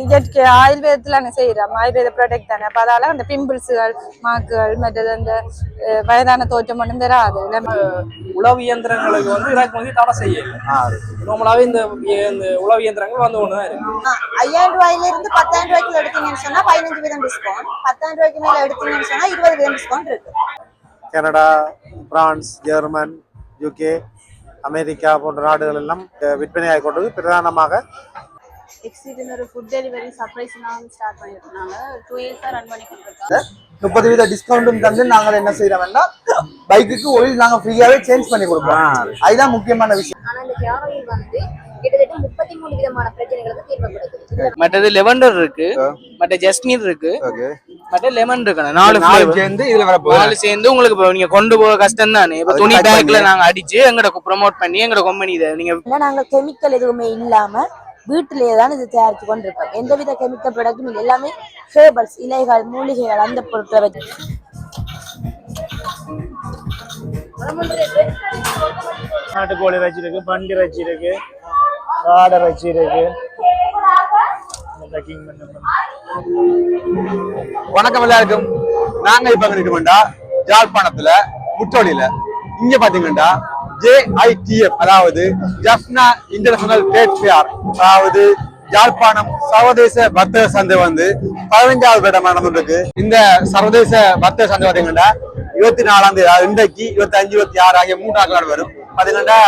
இயற்கை ஆயுர்வேதத்துல செய்யறோம் ஆயுர்வேத ப்ராடக்ட் தானே. அப்ப அதால அந்த பிம்பிள்ஸுகள் மாக்குகள் மற்றது அந்த வயதான தோற்றம் வராது இல்ல? உழவு இயந்திரங்களுக்கு வந்து இறக்குமதி தடை செய்யல. நார்மலாவே இந்த இந்த உழவு இயந்திரங்கள் வந்து ஒண்ணுதான் இருக்கு. ஐயாயிரம் ரூபாயில இருந்து பத்தாயிரம் ரூபாய்க்கு எடுத்தீங்கன்னு சொன்னா பதினஞ்சு வீதம் டிஸ்கவுண்ட் பத்தாயிரம் ரூபாய்க்கு மேல எடுத்தீங்கன்னு சொன்னா இருபது வீதம் டிஸ்கவுண்ட் இருக்கு. Canada France German UK America போன்ற நாடுகள் எல்லாம் அஹ், விற்பனையாகிக் கொண்டது பிரதானமாக எக்ஸிட்னு ஒரு ஃபுட் டெலிவரி சர்ப்ரைஸ்லாம் ஸ்டார்ட் பண்ணியிருக்காங்க டூ இயர்ஸாக ரன் பண்ணிக்கிட்டு இருக்காங்க முப்பது வீத டிஸ்கவுண்ட்டும் தந்து நாங்கள் என்ன செய்யறோம்னா பைக்குக்கு ஒயில் நாங்க ஃப்ரீயாவே சேஞ்ச் பண்ணி கொடுப்போம். அதுதான் முக்கியமான விஷயம். ஆனா இந்த ஹேர் ஆயில் வந்து கிட்டத்தட்ட முப்பத்தி மூணு விதமான பிரச்சனைகளுக்கு தீர்வு கொடுக்குது. மற்றது லெவண்டர் இருக்கு மற்ற ஜஸ்மின் இருக்கு ஓகே மற்ற லெமன் இருக்கு நாலு. சேர்ந்து இதுல வர நாலு சேர்ந்து உங்களுக்கு இப்போ நீங்க கொண்டு போக கஷ்டம் தானே இப்போ துணி பேக்ல பண்ணி. நாங்க அடிச்சு எங்கட ப்ரோமோட் பண்ணி எங்கட கம்பெனி இதை நீங்க நாங்க கெமிக்கல் எதுவுமே இல்லாம வீட்டிலேயே தான் இது தயாரித்து கொண்டிருக்கோம். எந்தவித கெமிக்கல் ப்ராடக்ட்டும் எல்லாமே ஹேர்பல்ஸ் இலைகள் மூலிகைகள் அந்த பொருட்களை வச்சு. நாட்டுக்கோழி இறைச்சி இருக்கு பண்டி இறைச்சி இருக்கு காடை இறைச்சி இருக்கு. வணக்கம் எல்லாருக்கும். நாங்க இப்ப இருக்கோம்டா யாழ்ப்பாணத்துல முற்றோடியில. இங்க பாத்தீங்கன்னா ஜேஐடிஎஃப் அதாவது ஜப்னா இன்டர்நேஷனல் ட்ரேட் ஃபேர் அதாவது யாழ்ப்பாணம் சர்வதேச வர்த்தக சந்தை வந்து பதினஞ்சாவது இடமா நடந்துருக்கு இந்த சர்வதேச வர்த்தக சந்தை பார்த்தீங்கன்னா இருபத்தி நாலாம் தேதி இன்றைக்கு இருபத்தி அஞ்சு இருபத்தி ஆறு ஆகிய மூன்றாம் நாள் வரும். பாத்தீங்கன்னா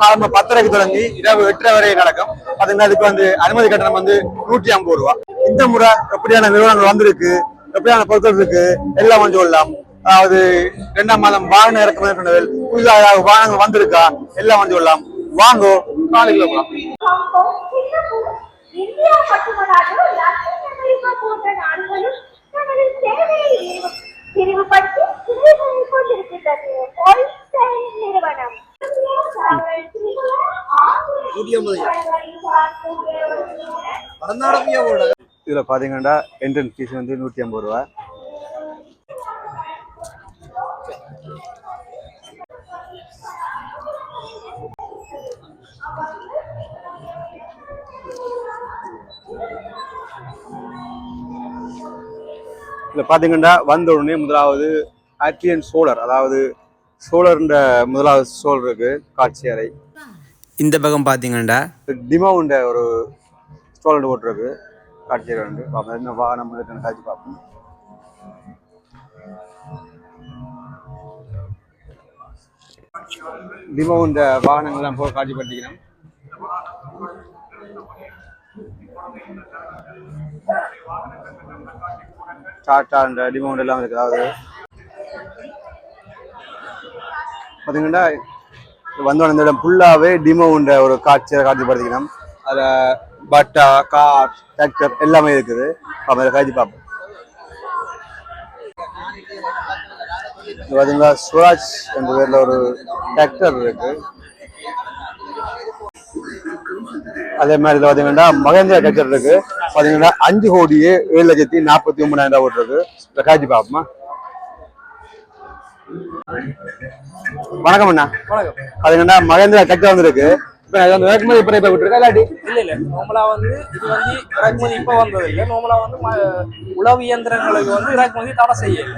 காலம்ப பத்தரைக்கு தொடங்கி இரவு எட்டரை வரை நடக்கும். பாத்தீங்கன்னா அதுக்கு வந்து அனுமதி கட்டணம் வந்து நூற்றி ஐம்பது ரூபா. இந்த முறை எப்படியான நிறுவனங்கள் வந்திருக்கு எப்படியான பொருட்கள் இருக்கு எல்லாம் கொஞ்சம் சொல்லலாம். அதாவது இரண்டாம் மாதம் வாகன இறக்குமதி சொன்னதில் புதிதாக வாகனங்கள் வந்திருக்கா? எல்லாம் கொஞ்சம் சொல்லலாம். வாங்கோ நாளைக்கு போகலாம் இந்தியா மட்டுமல்லாது லத்தீன் அமெரிக்கா போன்ற நாடுகளும் தங்களின் சேவையை விரிவு- விரிவுபடுத்தி சேவைகளை கொண்டிருக்கின்றது ஹோல்ஸ்டைன் நிறுவனம் இதுல பாத்தீங்கன்னா என்ட்ரன்ஸ் ஃபீஸ் வந்து நூற்றி ஐம்பது ரூபா இதுல பாத்தீங்கன்னா வந்த உடனே முதலாவது ஆக்டியன் சோலர் அதாவது சோலர்ன்ற முதலாவது சோலர் இருக்கு காட்சி அறை. இந்த பக்கம் பார்த்தீங்கன்னா டிமோன்ற ஒரு ஸ்டால் போட்டிருக்கு காட்சி அறை உண்டு பார்ப்போம் என்ன வாகனம் காட்சி பார்ப்போம்? டிமோ இந்த வாகனங்கள்லாம் போக காட்சிப்படுத்திக்கணும் டாட்டா இந்த எல்லாம் இருக்கு. அதாவது பார்த்தீங்கன்னா வந்து இந்த இடம் ஃபுல்லாகவே டிமோன்ற ஒரு காட்சியை காட்சிப்படுத்திக்கணும் அதில் பட்டா கார் டிராக்டர் எல்லாமே இருக்குது. அதில் காட்சி பார்ப்போம். இது பார்த்தீங்களா சுராஜ் என்ற பேரில் ஒரு டிராக்டர் இருக்கு. அதே மாதிரி இதில் பார்த்தீங்கன்னா மகேந்திரா டிராக்டர் இருக்கு. பார்த்தீங்கன்னா அஞ்சு கோடியே ஏழு லட்சத்தி நாற்பத்தி ஒன்பதாயிரம் ரூபாய் இருக்கு இதை காட்சி பார்ப்போமா வணக்கம் அண்ணா. வணக்கம். அதுங்கண்ணா மகேந்திரா டிராக்டர் வந்திருக்கு. வந்து இறக்குமதி இப்போ இப்போ விட்டுருக்கா இல்லாட்டி? இல்ல இல்ல. நார்மலா வந்து இது வந்து இறக்குமதி இப்ப வந்தது இல்ல நார்மலா வந்து உழவு இயந்திரங்களுக்கு வந்து இறக்குமதி தடை செய்யல.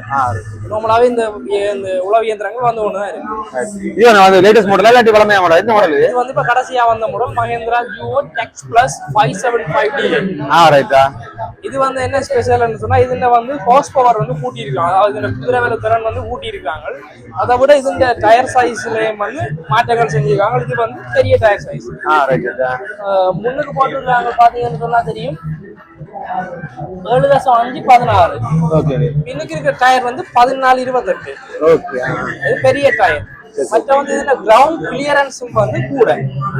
நார்மலாவே இந்த இந்த உழவு இயந்திரங்கள் வந்து ஒண்ணுதான் இருக்கு இது வந்து லேட்டஸ்ட் மாடலா இல்லாட்டி பழமையா மாடல் எந்த மாடல் இது? இது வந்து இப்ப கடைசியா வந்த model Mahindra Yuvo tech plus five seven five D ஆ ரைட்டா இது வந்து என்ன ஸ்பெஷல்னு சொன்னா இதுல வந்து ஹார்ஸ் பவர் வந்து கூட்டியிருக்காங்க. அதாவது இந்த குதிரை வேலை திறன் வந்து கூட்டியிருக்காங்க அதை விட இதுல டயர் சைஸ்லயும் வந்து மாற்றங்கள் செஞ்சிருக்காங்க. இது வந்து பெரிய டயர் சைஸ் ஆ ரைட்டா முன்னுக்கு போட்டுருக்காங்க பாத்தீங்கன்னு சொன்னா தெரியும். ஏழு தசம் அஞ்சு பதினாறு. ஓகே. பின்னுக்கு இருக்கிற டயர் வந்து பதினாலு இருபத்தெட்டு. ஓகே. இது பெரிய டயர் மற்ற வந்து இதுல கிரவுண்ட் கிளியரன்ஸும் வந்து கூட.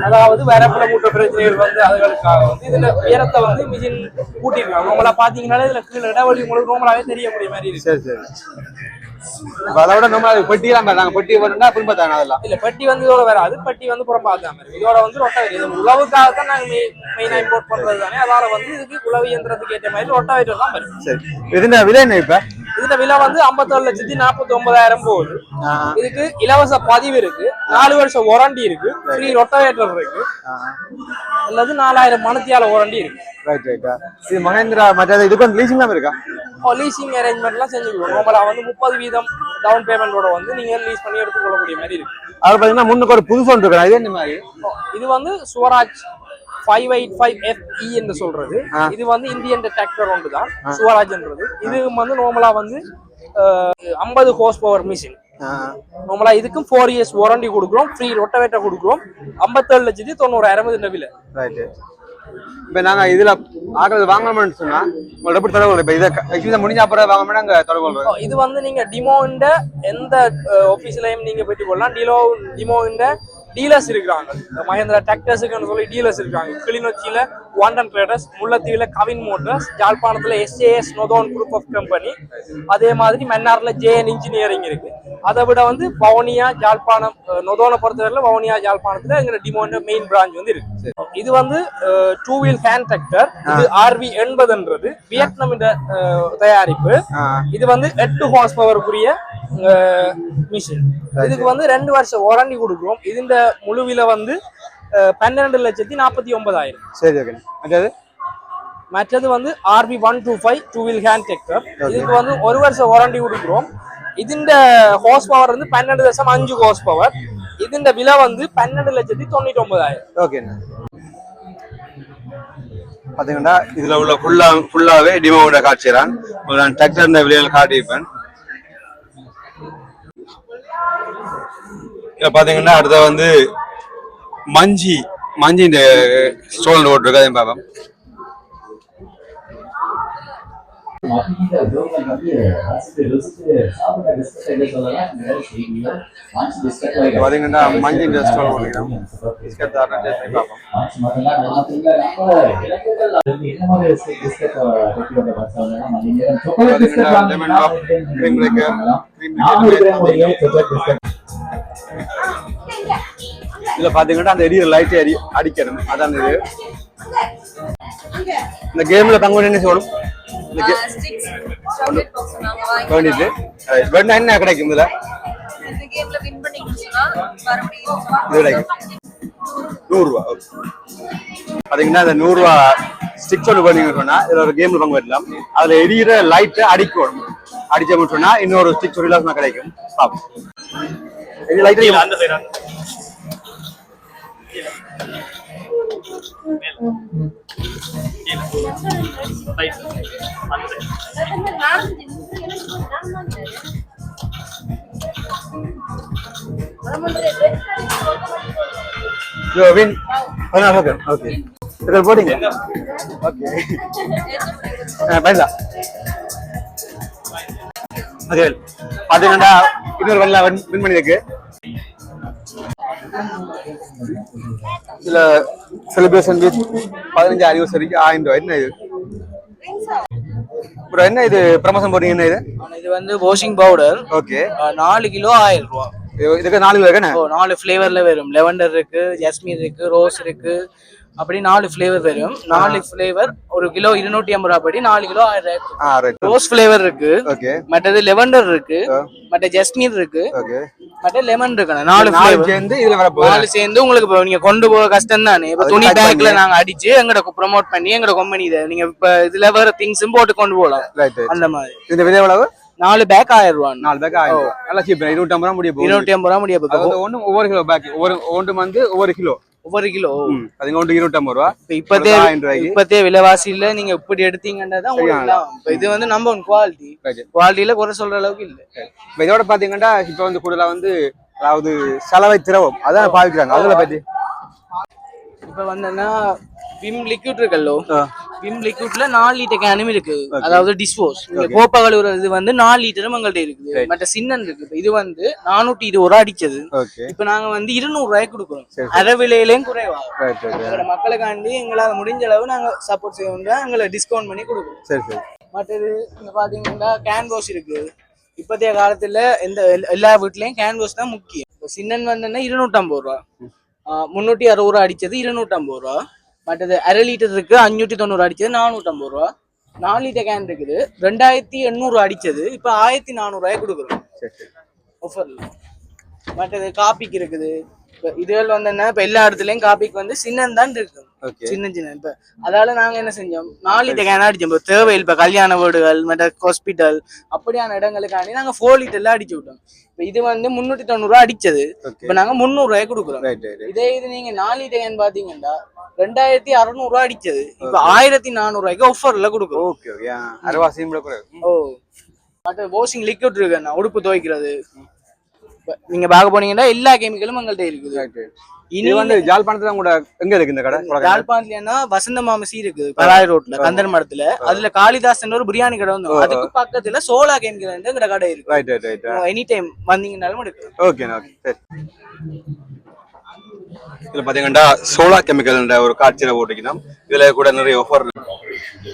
அதாவது வரப்புல கூட்ட பிரச்சனைகள் வந்து அதுகளுக்காக வந்து இதுல உயரத்தை வந்து மிஷின் கூட்டிருக்காங்க நம்மள பாத்தீங்கன்னாலே இதுல கீழே இடவழி உங்களுக்கு ரோமலாவே தெரியக்கூடிய மாதிரி இருக்கு. அதை விட நம்ம பெட்டியெல்லாம் பாரு. நாங்க பெட்டி வரணும்னா பின்பற்றாங்க அதெல்லாம். இல்ல பெட்டி வந்து இதோட வராது பெட்டி வந்து புறம் பார்க்காம இருக்கு. இதோட வந்து ரொட்ட வரி இது உழவுக்காக தான் நாங்க மெயினா இம்போர்ட் பண்றது தானே. அதனால வந்து இதுக்கு உழவு இயந்திரத்துக்கு ஏற்ற மாதிரி ரொட்ட வரி தான் வரும் சரி. இதுல விலை என்ன இப்ப? இது இதுல விலை வந்து ஐம்பத்தேழு லட்சத்தி நாற்பத்தி ஒன்பதாயிரம் போகுது இதுக்கு இலவச பதிவு இருக்கு. நாலு வருஷம் வாரண்டி இருக்கு. ஃப்ரீ ரொட்டவேட்டர் இருக்கு. அல்லது நாலாயிரம் மணத்தியால வாரண்டி இருக்கு. ரைட் ரைட்டா இது மகேந்திரா மற்ற இதுக்கு வந்து லீசிங் இருக்கு? லீசிங் அரேஞ்ச்மெண்ட்லாம் செஞ்சுக்குவோம் நார்மலா வந்து முப்பது வீதம் டவுன் பேமெண்டோட வந்து நீங்க லீஸ் பண்ணி எடுத்துக்கொள்ளக்கூடிய மாதிரி இருக்கு. அது பாத்தீங்கன்னா முன்னுக்கு ஒரு புதுசு ஒன்று இருக்கு இது என்ன மாதிரி? இது வந்து Swaraj five eight five FE என்று சொல்றது. இது வந்து இந்தியன் டிராக்டர் ஒன்று தான் சுவராஜ்ன்றது. இது வந்து நார்மலா வந்து ஐம்பது ஹோஸ் பவர் மிஷின் நார்மலா இதுக்கும் ஃபோர் இயர்ஸ் வாரண்டி கொடுக்குறோம் ஃப்ரீ ரொட்டவேட்டர் கொடுக்குறோம். ஐம்பத்தேழு லட்சத்தி தொண்ணூறாயிரம் இது விலை ரைட்டு இப்போ நாங்கள் இதில் ஆக்கிறது வாங்கணும்னு சொன்னா உங்களை எப்படி தொடர்பு இப்போ இதை ஆக்சுவலி முடிஞ்ச அப்புறம் வாங்கணும்னா நாங்கள் தொடர்பு கொள்வோம் இது வந்து நீங்க டிமோண்ட எந்த ஆபீஸ்லயும் நீங்க போயிட்டு கொள்ளலாம் டிலோ டிமோண்ட டீலர்ஸ் இருக்காங்க. மகேந்திரா டிராக்டர்ஸுக்குன்னு சொல்லி டீலர்ஸ் இருக்காங்க. கிளிநொச்சியில வாண்டன் ட்ரேடர்ஸ் முல்லைத்தீவுல கவின் மோட்டர்ஸ் யாழ்ப்பாணத்துல SAS northern group of company அதே மாதிரி மன்னார்ல ஜேஎன் இன்ஜினியரிங் இருக்கு. அதை விட வந்து பவனியா யாழ்ப்பாணம் நொதோனை பொறுத்தவரையில வவுனியா யாழ்ப்பாணத்துல எங்க டிமோண்ட மெயின் பிரான்ச் வந்து இருக்கு. இது வந்து டூ வீல் ஹேண்ட் டிராக்டர் இது ஆர்வி எண்பதுன்றது. வியட்நாம் தயாரிப்பு. இது வந்து எட்டு ஹார்ஸ் பவருக்குரிய மிஷின் இதுக்கு வந்து ரெண்டு வருஷம் வாரண்டி கொடுக்குறோம். இதுஇந்த முழுவில வந்து அஹ், பன்னிரெண்டு லட்சத்தி நாற்பத்தி ஒன்பதாயிரம். சரி ஓகே மற்றது? மற்றது வந்து RP one two five two wheel hand tractor இதுக்கு வந்து ஒரு வருஷம் வாரண்டி கொடுக்குறோம். இதுண்ட ஹோஸ் பவர் வந்து பன்னெண்டு தசம் அஞ்சு ஹோஸ் பவர் இதுண்ட விலை வந்து பன்னெண்டு லட்சத்தி தொண்ணூத்தி ஒன்பதாயிரம் ஓகேண்ணா பார்த்தீங்கன்னா இதில் உள்ள ஃபுல்லா ஃபுல்லாகவே டிமோட காட்சிறான் நான் டிராக்டர் இந்த விலையில் காட்டியிருப்பேன். இதில் பார்த்தீங்கன்னா அடுத்த வந்து மஞ்சி மஞ்சி இந்த ஸ்டோன் ஓட்டிருக்கு அதையும் பார்ப்போம். பார்த்தீங்கன்னா மஞ்சி இந்த ஸ்டோன் ஓட்டிக்கிறோம் பிஸ்கட் தரேன் டேஸ்ட் பண்ணி பார்ப்போம். பார்த்தீங்கன்னா lemon top cream breaker cream இதுல பாத்தீங்கன்னா அந்த எரியிற லைட் எரி அடிக்கணும். அதான் இது. இந்த கேம்ல தங்க என்ன சொல்லணும் வேண்டிட்டு. வேணா என்ன கிடைக்கும் இதுல? இது கிடைக்கும் நூறு ரூபா okay. பாத்தீங்கன்னா இந்த நூறு ரூபா ஸ்டிக் ஒன்று பண்ணீங்க சொன்னா இதுல ஒரு கேம்ல பங்கு வரலாம் அதுல எரியிற லைட்டை அடிக்கணும். அடிச்சோம்னு சொன்னா இன்னொரு ஸ்டிக் ஒரு கிடைக்கும். பாப்போம். இது லைட் அந்த Yo, Vin. Pernah oke, oke. Tegal boarding ya? Oke. Okay பாத்தீங்கன்னா இன்னொரு வழியில வின் பண்ணியிருக்கு. இதுல செலிப்ரேஷன் வித் பதினஞ்சு அனிவர்சரிக்கு ஆயிரம் ரூபாய். என்ன இது? அப்புறம் என்ன இது? ப்ரமோஷன் போடுறீங்க என்ன இது? இது வந்து வாஷிங் பவுடர் ஓகே நாலு கிலோ ஆயிரம் ரூபா. இதுக்கு நாலு கிலோ நாலு ஃப்ளேவர்ல வரும். லெவண்டர் இருக்கு ஜஸ்மின் இருக்கு ரோஸ் இருக்கு அப்படி நாலு ஃப்ளேவர் வரும். நாலு ஃப்ளேவர் ஒரு கிலோ இருநூத்தி ஐம்பது ரூபா படி நாலு கிலோ ஆயிரம் ரூபாய் ரோஸ் ஃப்ளேவர் இருக்கு. மற்றது லெவண்டர் இருக்கு. மற்ற ஜஸ்மின் இருக்கு. மற்ற லெமன் இருக்கு. நாலு ஃப்ளேவர் சேர்ந்து இதுல வர நாலு சேர்ந்து உங்களுக்கு நீங்க கொண்டு போக கஷ்டம் தானே இப்ப துணி பேக்ல. நாங்க அடிச்சு எங்கட ப்ரோமோட் பண்ணி எங்கட கம்பெனி இதை நீங்க இப்ப இதுல வேற திங்ஸும் போட்டு கொண்டு போகலாம் அந்த மாதிரி. இந்த விலை எவ்வளவு? நாலு பேக் ஆயிரம் ரூபா நாலு பேக் ஆயிரம் ரூபாய். நல்லா சீப் இருநூற்றம்பது ரூபா முடிய போகுது. இருநூத்தி ஐம்பது ரூபா அதாவது ஒண்ணு ஒவ்வொரு கிலோ பேக் ஒவ்வொரு ஒன்று வந்து ஒவ்வொரு கிலோ. ஒவ்வொரு கிலோ. அதுங்க இருநூற்றம்பது ரூபா. இப்ப ரூபாய்க்கு. இப்பத்தே விலைவாசியில நீங்க இப்படி எடுத்தீங்கன்னா தான். இப்ப இது வந்து நம்ப குவாலிட்டி Right. குவாலிட்டியில குறை சொல்ற அளவுக்கு இல்ல. இப்ப இதோட பாத்தீங்கன்னா இப்ப வந்து கூடுதலா வந்து அதாவது சலவை திரவம். அதான் பாவிக்கிறாங்க. அதுல பத்தி. இப்ப வந்தேன்னா விம் லிக்விட் இருக்கல்லோ விம் லிக்விட்ல நாலு லிட்டர் கேனும் இருக்கு. அதாவது டிஸ்போஸ் இந்த கோப்பை கழுவுற இது வந்து நாலு லிட்டரும் எங்கள்ட்ட இருக்குது. மற்ற சின்னன் இருக்கு இது வந்து நானூத்தி இருபது ரூபா அடிச்சது இப்ப நாங்க வந்து இருநூறு ரூபாய்க்கு கொடுக்குறோம். அரை விலையிலயும் குறைவா. மக்களுக்காண்டி எங்களால முடிஞ்ச அளவு நாங்க சப்போர்ட் செய்வோம் எங்களை டிஸ்கவுண்ட் பண்ணி கொடுக்குறோம். சரி சரி. மற்றது இங்க பாத்தீங்கன்னா கேன் வாஷ் இருக்கு. இப்பத்திய காலத்துல எந்த எல்- எல்லா வீட்லயும் கேன் வாஷ் தான் முக்கியம். இப்போ சின்னன் வந்தோன்னா இருநூற்றம்பது ரூபா. முன்னூத்தி அறுபது ரூபா அடிச்சது இருநூற்றம்பது ரூபா. மற்றது அரை லிட்டர் இருக்கு அஞ்சூத்தி தொண்ணூறு அடிச்சது நானூற்றம்பது ரூபா. நாலு லிட்டர் கேன் இருக்குது. ரெண்டாயிரத்தி எண்ணூறு அடிச்சது. இப்போ ஆயிரத்தி நானூறுரூவாய் கொடுக்குறோம். ஆஃபர்ல மற்றது காப்பிக்கு இருக்குது. இதுகள் வந்து என்ன இப்போ எல்லா இடத்துலயும் காப்பிக்கு வந்து சின்னந்தான் இருக்கு. ஓகே சின்ன சின்ன இப்ப அதால நாங்க என்ன செஞ்சோம்? நாலு கேன் அடிச்சோம். இப்போ தேவை இப்ப கல்யாண வீடுகள் மற்ற ஹாஸ்பிட்டல் அப்படியான இடங்களுக்காண்டி நாங்க ஃபோர் லிட்டர்ல அடிச்சு விட்டோம். இப்போ இது வந்து முன்னூத்தி தொண்ணூறுரூவா அடிச்சது. ஓகே இப்போ நாங்க முந்நூறுரூவாய் கொடுக்குறோம். ரைட் ரைட் இதே இது நீங்க நாலு கேன் பாத்தீங்கன்னா ரெண்டாயிரத்தி அறுநூறுவா அடிச்சது. இப்போ ஆயிரத்தி நானூறுவாய்க்கு ஆஃபர்ல கொடுக்குறோம். ஓகே ஓகே ஓ. மற்ற வாஷிங் லிக்விட் இருக்கு அண்ணா உடுப்பு துவைக்கிறது. நீங்க பார்க்க போனீங்கன்னா எல்லா கெமிக்கலும் எங்கள்கிட்ட இருக்குது. இனி வந்து ஜாழ்ப்பாணத்துல கூட எங்க இருக்கு இந்த கடை? கொலக்கட்டை? யாழ்ப்பாணத்துலன்னா வசந்த மாமசி இருக்கு பலாய் ரோட்ல கந்தன் மடத்துல அதுல காளிதாசன் ஒரு பிரியாணி கடை வந்து அதுக்கு பக்கத்துல சோலா கெமிக்கல் கடை இருக்கு. Right right right any time வந்தீங்கன்னாலும் எடுக்கலாம். ஓகே ஓகே சரி. இதுல பாத்தீங்கன்னா சோலா கெமிக்கல்ன்ற ஒரு காட்சியில போட்டுக்கணும் இதுல கூட நிறைய ஆஃபர்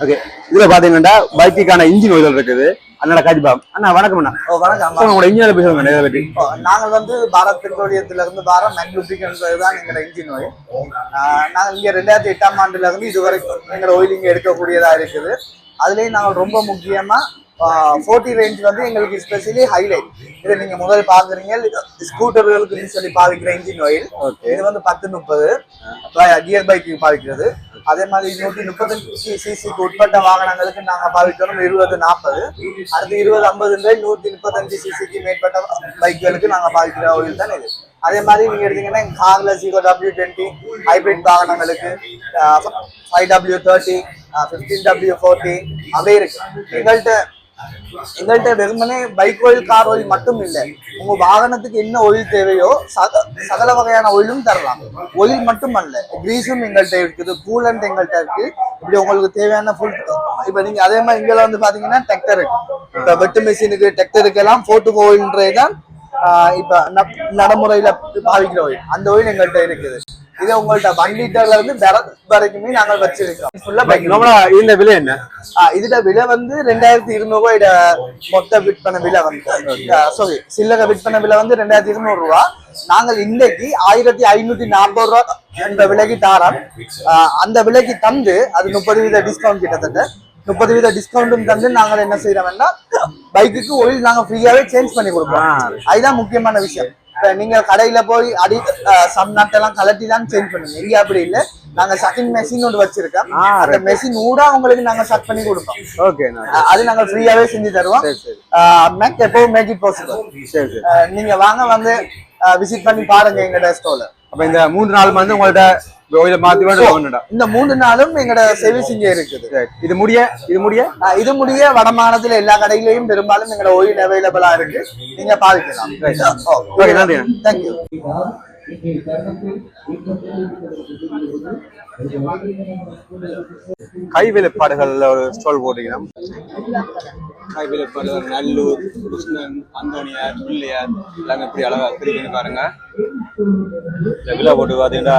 ஓகே இதுல பாத்தீங்கன்னா பைக்குக்கான இன்ஜின் ஆயில் இருக்குது. அண்ணா காஜிபா அண்ணா வணக்கம் அண்ணா. ஓ வணக்கம் உங்களோட இன்ஜின் பேசுவாங்க இதை பற்றி நாங்கள் வந்து பாரத் பெட்ரோலியத்துல இருந்து பாரம் மெக்லூபிக் தான் எங்களோட இன்ஜின் ஆயில் நாங்கள் இங்க ரெண்டாயிரத்தி எட்டாம் ஆண்டுல இருந்து இதுவரைக்கும் எங்களோட ஆயில் இங்க எடுக்கக்கூடியதா இருக்குது. அதுலயும் நாங்கள் ரொம்ப முக்கியமா ஃபோர்ட்டி ரேஞ்ச் வந்து எங்களுக்கு ஸ்பெஷலி ஹைலைட் இது நீங்க முதல் பாக்குறீங்க ஸ்கூட்டர்களுக்கு சொல்லி பாவிக்கிற இன்ஜின் ஆயில் இது வந்து பத்து முப்பது. கியர் பைக்கு பாவிக்கிறது அதே மாதிரி நூற்றி முப்பத்தஞ்சு சிசிக்கு உட்பட்ட வாகனங்களுக்கு நாங்க பாவிக்கிறோம் இருபது நாற்பது அடுத்து இருபது ஐம்பது நூற்றி முப்பத்தஞ்சு சிசிக்கு மேற்பட்ட பைக்குகளுக்கு நாங்க பாவிக்கிற ஆயில் தான் இது. அதே மாதிரி நீங்க எடுத்தீங்கன்னா கார்ல ஜீரோ டபிள்யூ டுவெண்ட்டி ஹைபிரிட் வாகனங்களுக்கு five W thirty fifteen W forty அப்படியே இருக்கு. எங்கள்கிட்ட எங்கள்கிட்ட வெறுமனே பைக் ஆயில் கார் ஆயில் மட்டும் இல்லை. உங்க வாகனத்துக்கு என்ன ஒயில் தேவையோ சக சகல வகையான ஒயிலும் தரலாம். ஒயில் மட்டும் அல்ல கிரீஸும் எங்கள்கிட்ட இருக்குது கூலண்ட் எங்கள்கிட்ட இருக்கு. இப்படி உங்களுக்கு தேவையான ஃபுல் இப்ப நீங்க அதே மாதிரி இங்கெல்லாம் வந்து பாத்தீங்கன்னா டெக்டர் இப்ப வெட்டு மிஷினுக்கு டெக்டருக்கு எல்லாம் போட்டு ஆயில்ன்றது தான் ஆஹ் இப்ப ந- நடைமுறையில பாவிக்கிற ஒயில் அந்த ஒயில் எங்கள்கிட்ட இருக்குது. இது உங்கள்ட்ட ஒன் லிட்டர்ல இருந்து பெர- வரைக்குமே நாங்கள் வச்சிருக்கோம் ஃபுல்லா பைக் இந்த விலை என்ன? இதோட விலை வந்து ரெண்டாயிரத்தி இருநூறு ரூபாய் மொத்த விற்பனை விலை வந்து. சாரி சில்லறை விற்பனை விலை வந்து ரெண்டாயிரத்தி இருநூறு ரூபா. நாங்கள் இன்றைக்கு ஆயிரத்தி ஐநூத்தி நாற்பது ரூபா என்ற விலைக்கு தாரோம். அந்த விலைக்கு தந்து அது முப்பது வீத டிஸ்கவுண்ட் கிட்டத்தட்ட. முப்பது வீத டிஸ்கவுண்ட்டும் தந்து நாங்கள் என்ன செய்யறோம்னா பைக்குக்கு ஒயில் நாங்க ஃப்ரீயாவே சேஞ்ச் பண்ணி கொடுப்போம். அதுதான் முக்கியமான விஷயம். இப்ப நீங்க கடையில போய் அடி சம் நட்டெல்லாம் கலட்டி தான் சேஞ்ச் பண்ணுங்க. இங்க அப்படி இல்ல. நாங்க சக்கிங் மெஷின் ஒன்று வச்சிருக்கோம். அந்த மெஷின் ஊடா உங்களுக்கு நாங்க சட் பண்ணி கொடுப்போம். ஓகே அது நாங்க ஃப்ரீயாவே செஞ்சு தருவோம். மேக் எப்பவும் மேக் இட் பாசிபிள் நீங்க வாங்க வந்து விசிட் பண்ணி பாருங்க எங்கட ஸ்டோர்ல அப்ப இந்த மூன்று நாள் வந்து உங்கள்ட்ட ஓயில மாத்தி இந்த மூணு நாளும் எங்கட சர்வீஸ் இங்க இருக்குது. இது முடிய இது முடிய? இது முடிய வடமாநிலத்துல எல்லா கடையிலயும் பெரும்பாலும் எங்கட ஓயில் அவைலபிளா இருக்கு. நீங்க பாவிக்கலாம் ஓகே நன்றி தேங்க்யூ கை வேலைப்பாடுகள்ல ஒரு ஸ்டால் போட்டீங்கன்னா கை வேலைப்பாடுகள் நல்லூர் கிருஷ்ணன் அந்தோனியார் பிள்ளையார் எல்லாமே எப்படி அழகா பிரிக்கணும் பாருங்க. விலை போட்டு பார்த்தீங்கன்னா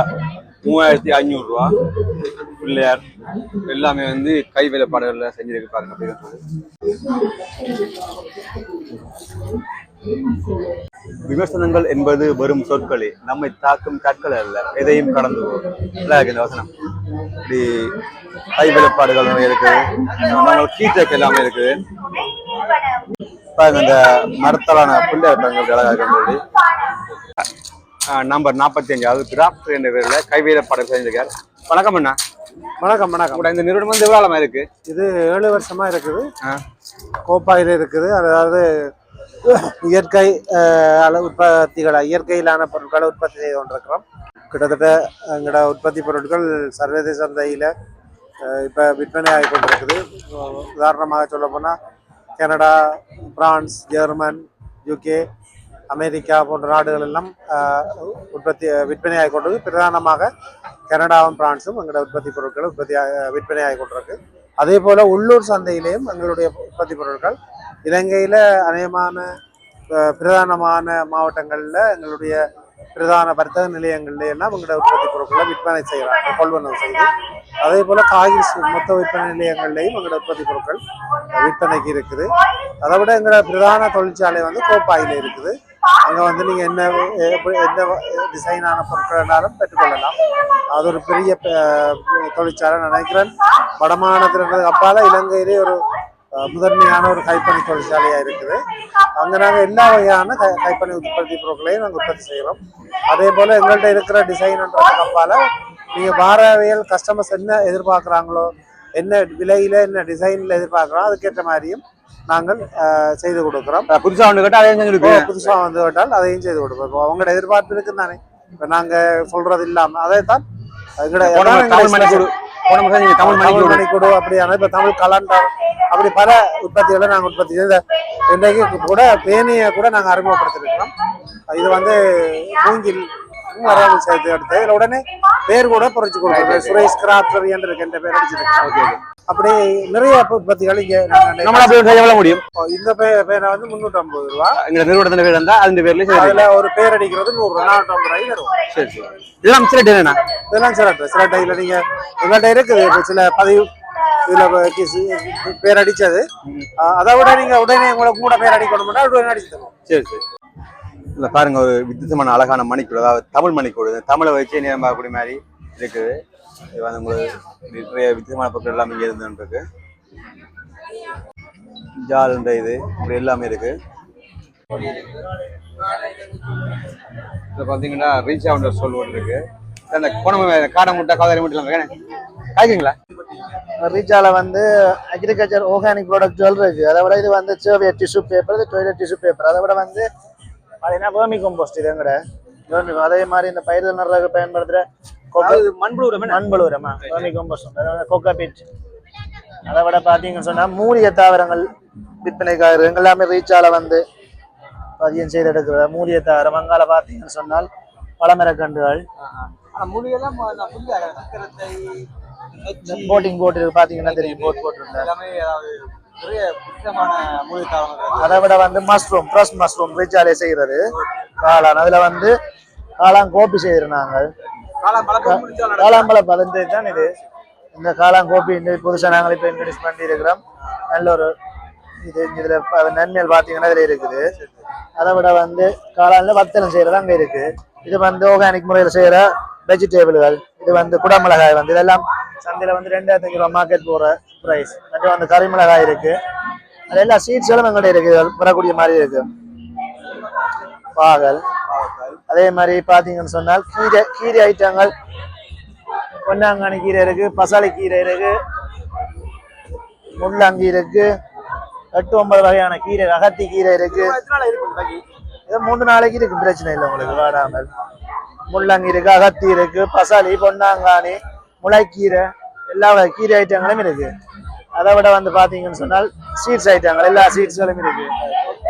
மூவாயிரத்தி ஐநூறு ரூபா பிள்ளையார் எல்லாமே வந்து கை வேலைப்பாடுகள்ல செஞ்சிருக்கு பாருங்க அப்படின்னு விமர்சனங்கள் என்பது வெறும் சொற்களே. நம்மை தாக்கும் கற்கள் அல்ல எதையும் கடந்து போகும் இந்த வசனம். இப்படி கை வெளிப்பாடுகள் நிறைய இருக்கு. நம்ம எல்லாமே இருக்குது பாருங்க இந்த மரத்தலான பிள்ளையார் பாருங்க அழகாக சொல்லி. நம்பர் நாற்பத்தி அஞ்சு அது கிராஃப்ட் என்ற பேர்ல கை வேலைப்பாடுகள் செஞ்சிருக்கார். வணக்கம் அண்ணா. வணக்கம் வணக்கம். இந்த நிறுவனம் வந்து எவ்வளவு காலமா இருக்கு? இது ஏழு வருஷமா இருக்குது. கோப்பாயில் இருக்குது. அதாவது இயற்கை உற்பத்திகளை இயற்கையிலான பொருட்களை உற்பத்தி செய்து கொண்டிருக்கிறோம். கிட்டத்தட்ட எங்களோட உற்பத்தி பொருட்கள் சர்வதேச சந்தையில் இப்போ விற்பனை ஆகி கொண்டிருக்குது. உதாரணமாக சொல்ல போனால் Canada France German UK America போன்ற நாடுகள் எல்லாம் உற்பத்தி விற்பனை ஆகி பிரதானமாக கனடாவும் பிரான்ஸும் எங்களோட உற்பத்தி பொருட்கள் உற்பத்தி விற்பனை ஆகி கொண்டிருக்கு. அதே போல உள்ளூர் சந்தையிலேயும் எங்களுடைய உற்பத்தி பொருட்கள். இலங்கையில் அநேகமான பிரதானமான மாவட்டங்களில் எங்களுடைய பிரதான வர்த்தக நிலையங்கள்ல எல்லாம் எங்களோட உற்பத்தி பொருட்களை விற்பனை செய்கிறாங்க கொள்வனவு செய்து. அதே போல காய்கறி மொத்த விற்பனை நிலையங்கள்லையும் எங்களோட உற்பத்தி பொருட்கள் விற்பனைக்கு இருக்குது. அதை விட எங்களோட பிரதான தொழிற்சாலை வந்து கோப்பாயில இருக்குது. அங்கே வந்து நீங்கள் என்ன எந்த டிசைனான பொருட்கள்னாலும் பெற்றுக்கொள்ளலாம். அது ஒரு பெரிய தொழிற்சாலை நினைக்கிறேன். வடமாநிலத்திற்கு அப்பால இலங்கையிலே ஒரு முதன்மையான ஒரு கைப்பணி தொழிற்சாலையாக இருக்குது. அங்கே நாங்கள் எல்லா வகையான கை கைப்பணி உற்பத்தி பொருட்களையும் நாங்கள் உற்பத்தி செய்கிறோம் அதே போல் எங்கள்கிட்ட இருக்கிற டிசைன்ன்றது அப்பால நீங்கள் வாரவியல் கஸ்டமர்ஸ் என்ன எதிர்பார்க்குறாங்களோ என்ன விலையில என்ன டிசைனில் எதிர்பார்க்குறோம் அதுக்கேற்ற மாதிரியும் நாங்கள் செய்து கொடுக்குறோம். புதுசா ஒன்று கேட்டா அதையும் செஞ்சு இப்போ கொடுப்பீங்க புதுசா வந்து விட்டால் அதையும் செய்து கொடுப்போம். இப்போ அவங்களோட எதிர்பார்ப்பு இருக்குன்னு தானே இப்போ நாங்க சொல்றது இல்லாம. அதை தான் தமிழ் மணிக்கூடு. அப்படியான இப்போ தமிழ் கலண்டர் அப்படி பல உற்பத்திகளை நாங்கள் உற்பத்தி செய்து இன்றைக்கு கூட பேனியை கூட நாங்கள் அறிமுகப்படுத்திருக்கிறோம் இது வந்து மூங்கில் வரவு சேர்த்து எடுத்து இதில் உடனே பேர் கூட பொறிச்சு கொடுக்குறோம் சுரேஷ் கிராப்டர் என்று இருக்கு என்ற பேர் அடிச்சிருக்கோம் அப்படி நிறைய உற்பத்திகள் இங்கே நாங்கள் நம்மள போய் செய்ய எவ்வளவு முடியும்? இந்த பேரை வந்து முந்நூற்றி ஐம்பது ரூபா. எங்க நிறுவனத்தின் பேர் இருந்தா அந்த பேர்லயே சரி அதுல ஒரு பேர் அடிக்கிறது நூறு ரூபா நானூற்றி ஐம்பது ரூபாய் வரும் சரி சரி. இதெல்லாம் சில என்ன? இதெல்லாம் சில சில டைல நீங்க எங்கள்கிட்ட இருக்குது. சில பதிவு இதுல பேர் அடிச்சது. அதை விட நீங்க உடனே உங்களுக்கு கூட பேர் அடிக்கணும்னா உடனே அடிச்சு தருவோம். சரி சரி. இல்ல பாருங்க ஒரு வித்தியாசமான அழகான மணிக்கூடு அதாவது தமிழ் மணிக்கூடு தமிழை வச்சு நேரம் பார்க்கக்கூடிய மாதிரி இருக்குது. இது வந்து உங்களுக்கு நிறைய வித்தியமான பொருட்கள் எல்லாமே இங்கே இருந்துருக்கு ஜாலுன்ற ஜால்ன்ற இது இப்படி எல்லாமே இருக்கு. இதில் பார்த்தீங்கன்னா ரீச் ஆகுன்ற சொல் ஒன்று இருக்கு. அந்த குணம் காடை முட்டை காதாரி முட்டை இல்லாமல் காய்க்குங்களா ரீச்சால வந்து அக்ரிகல்ச்சர் ஆர்கானிக் ப்ராடக்ட் இருக்கு. அதை விட இது வந்து சேவியர் டிஷ்யூ பேப்பர் இது டொய்லெட் டிஷ்யூ பேப்பர் அதை விட வந்து பார்த்தீங்கன்னா வேர்மி கம்போஸ்ட் இது எங்கட? வேர்மி அதே மாதிரி இந்த பயிர்கள் நடுறதுக்கு பயன்படுத்துகிற கொக்கை மண்புழு மண்புழு உரமா வேர்மி கம்போஸ்ட் அதாவது கொக்கா பிட் அதை விட பார்த்தீங்கன்னு சொன்னால் மூலிகை தாவரங்கள் விற்பனைக்காக எல்லாமே ரீச்சால வந்து பதியம் செய்து எடுக்கிற மூலிகை தாவரம். அங்கால பார்த்தீங்கன்னு சொன்னால் பழமரக்கன்றுகள் முடியெல்லாம் போட்டிங் போட் இருக்கு பார்த்தீங்கன்னா தெரியும். போட் போட்டிருந்தேன் அதை விட வந்து மஷ்ரூம் ஃப்ரெஷ் மஷ்ரூம் ரீச்சாலே செய்கிறது. காளான். அதுல வந்து காளான் கோபி செய்திருந்தாங்க. காலம் காளாம்பழ பதத்தை தான் இது. இந்த காளான் கோபி இந்த புதுசா நாங்கள் இப்போ இன்ட்ரடியூஸ் பண்ணி இருக்கிறோம் நல்ல ஒரு இது இதுல நன்மைகள் பார்த்தீங்கன்னா இதுல இருக்குது. அதை விட வந்து காளான்ல வத்தலம் செய்யறது அங்க இருக்கு. இது வந்து ஆர்கானிக் முறையில் செய்யற வெஜிடபிள்கள் இது வந்து குடமிளகாய் வந்து இதெல்லாம் சந்தையில வந்து ரெண்டாயிரத்தி அஞ்சு ரூபா மார்க்கெட் போற பிரைஸ் மற்றும் வந்து கறிமிளகாய் இருக்கு. அது எல்லா சீட்ஸும் எங்கள்கிட்ட இருக்கு. இது வரக்கூடிய மாதிரி இருக்கு. பாகல் அதே மாதிரி பார்த்தீங்கன்னு சொன்னால் கீரை கீரை ஐட்டங்கள். பொன்னாங்கானி கீரை இருக்கு பசாளி கீரை இருக்கு முள்ளங்கி இருக்கு எட்டு ஒன்பது வகையான கீரை அகத்தி கீரை இருக்கு. இது மூணு நாளைக்கு இருக்கு பிரச்சனை இல்லை உங்களுக்கு வாடாமல். முள்ளங்கி இருக்கு அகத்தி இருக்கு பசாளி பொன்னாங்கானி முளைக்கீரை எல்லா வகை கீரை ஐட்டங்களும் இருக்கு. அதை விட வந்து பாத்தீங்கன்னு சொன்னால் ஸ்வீட்ஸ் ஐட்டங்கள் எல்லா ஸ்வீட்ஸ்களும் இருக்கு.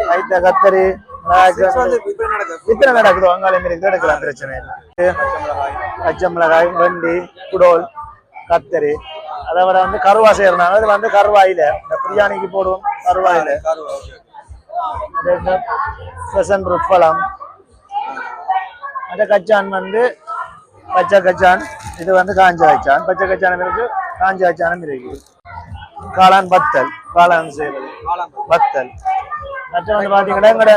லைட்ட கத்தரி விற்பனை நடக்குது வங்காளம் இருக்குது எடுக்கலாம் பிரச்சனை இல்லை. பச்சை மிளகாய் வெண்டி குடோல் கத்தரி. அதை விட வந்து கருவா செய்யறாங்க அது வந்து கருவாயில. இந்த பிரியாணிக்கு போடுவோம் கருவாயில. பெசன் ஃப்ரூட் பழம் அந்த கச்சான் வந்து பச்சை கச்சான். இது வந்து காஞ்ச கச்சான். பச்சை கச்சானம் இருக்கு காஞ்ச கச்சானம் இருக்கு. காளான் வத்தல் காளான் செய்யறது வத்தல். மற்ற வந்து பாத்தீங்கன்னா எங்கட